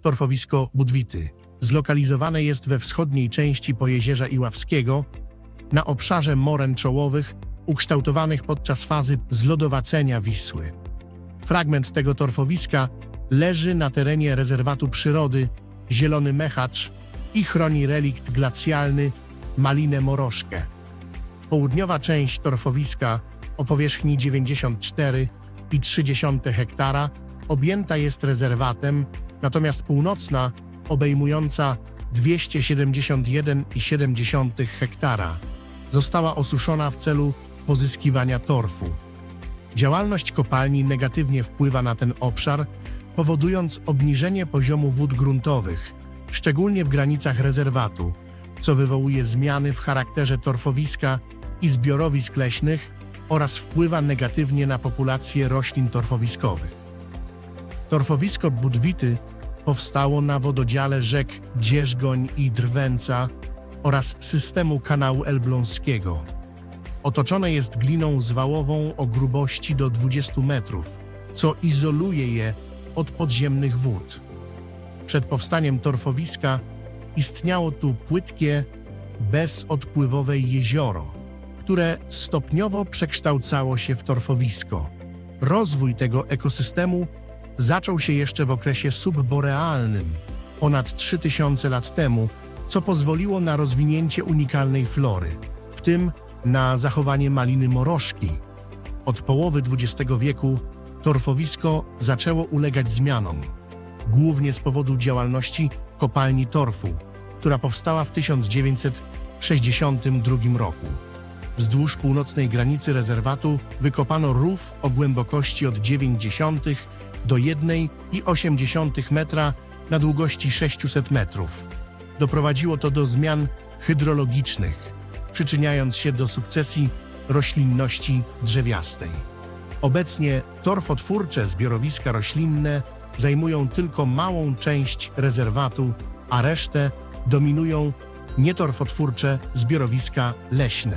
torfowisko Budwity. Zlokalizowane jest we wschodniej części Pojezierza Iławskiego, na obszarze moren czołowych, ukształtowanych podczas fazy zlodowacenia Wisły. Fragment tego torfowiska leży na terenie rezerwatu przyrody Zielony Mechacz i chroni relikt glacjalny Malinę Morożkę. Południowa część torfowiska o powierzchni 94,3 hektara objęta jest rezerwatem, natomiast północna obejmująca 271,7 hektara została osuszona w celu pozyskiwania torfu. Działalność kopalni negatywnie wpływa na ten obszar, powodując obniżenie poziomu wód gruntowych, szczególnie w granicach rezerwatu, co wywołuje zmiany w charakterze torfowiska i zbiorowisk leśnych oraz wpływa negatywnie na populację roślin torfowiskowych. Torfowisko Budwity powstało na wododziale rzek Dzierżgoń i Drwęca oraz systemu kanału Elbląskiego. Otoczone jest gliną zwałową o grubości do 20 metrów, co izoluje je od podziemnych wód. Przed powstaniem torfowiska istniało tu płytkie, bezodpływowe jezioro, które stopniowo przekształcało się w torfowisko. Rozwój tego ekosystemu zaczął się jeszcze w okresie subborealnym, ponad 3000 lat temu, co pozwoliło na rozwinięcie unikalnej flory, w tym na zachowanie maliny morożki. Od połowy XX wieku torfowisko zaczęło ulegać zmianom, głównie z powodu działalności kopalni torfu, która powstała w 1962 roku. Wzdłuż północnej granicy rezerwatu wykopano rów o głębokości od 0,9 do 1,8 metra na długości 600 metrów. Doprowadziło to do zmian hydrologicznych, przyczyniając się do sukcesji roślinności drzewiastej. Obecnie torfotwórcze zbiorowiska roślinne zajmują tylko małą część rezerwatu, a resztę dominują nietorfotwórcze zbiorowiska leśne.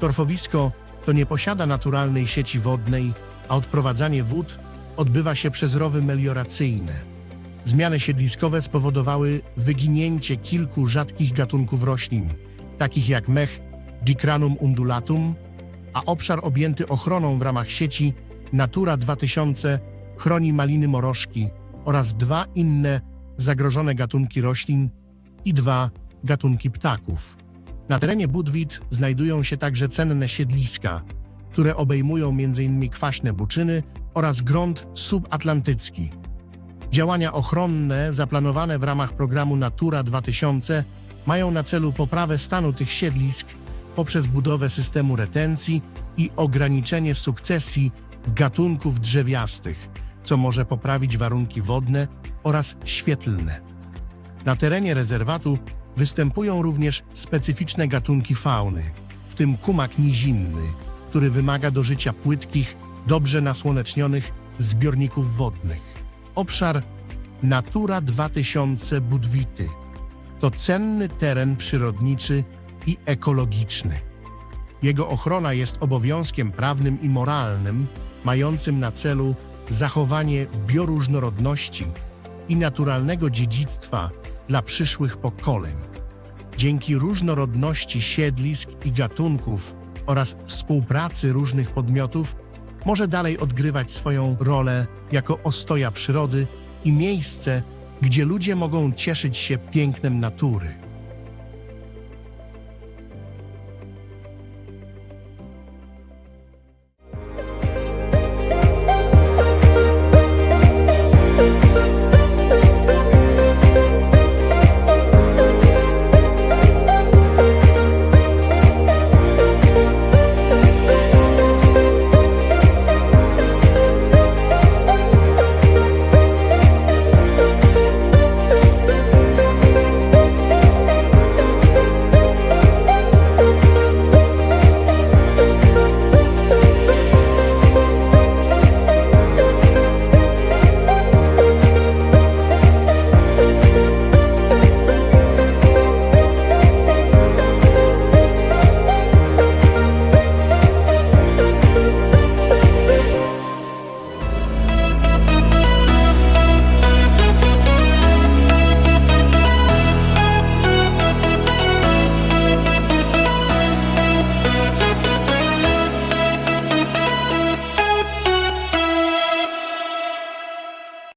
Torfowisko to nie posiada naturalnej sieci wodnej, a odprowadzanie wód odbywa się przez rowy melioracyjne. Zmiany siedliskowe spowodowały wyginięcie kilku rzadkich gatunków roślin, takich jak mech Dicranum undulatum, a obszar objęty ochroną w ramach sieci Natura 2000 chroni maliny morożki oraz dwa inne zagrożone gatunki roślin i dwa gatunki ptaków. Na terenie Budwit znajdują się także cenne siedliska, które obejmują m.in. kwaśne buczyny oraz grunt subatlantycki. Działania ochronne zaplanowane w ramach programu Natura 2000 mają na celu poprawę stanu tych siedlisk poprzez budowę systemu retencji i ograniczenie sukcesji gatunków drzewiastych, co może poprawić warunki wodne oraz świetlne. Na terenie rezerwatu występują również specyficzne gatunki fauny, w tym kumak nizinny, który wymaga do życia płytkich, dobrze nasłonecznionych zbiorników wodnych. Obszar Natura 2000 Budwity to cenny teren przyrodniczy i ekologiczny. Jego ochrona jest obowiązkiem prawnym i moralnym, mającym na celu zachowanie bioróżnorodności i naturalnego dziedzictwa dla przyszłych pokoleń. Dzięki różnorodności siedlisk i gatunków oraz współpracy różnych podmiotów może dalej odgrywać swoją rolę jako ostoja przyrody i miejsce, gdzie ludzie mogą cieszyć się pięknem natury.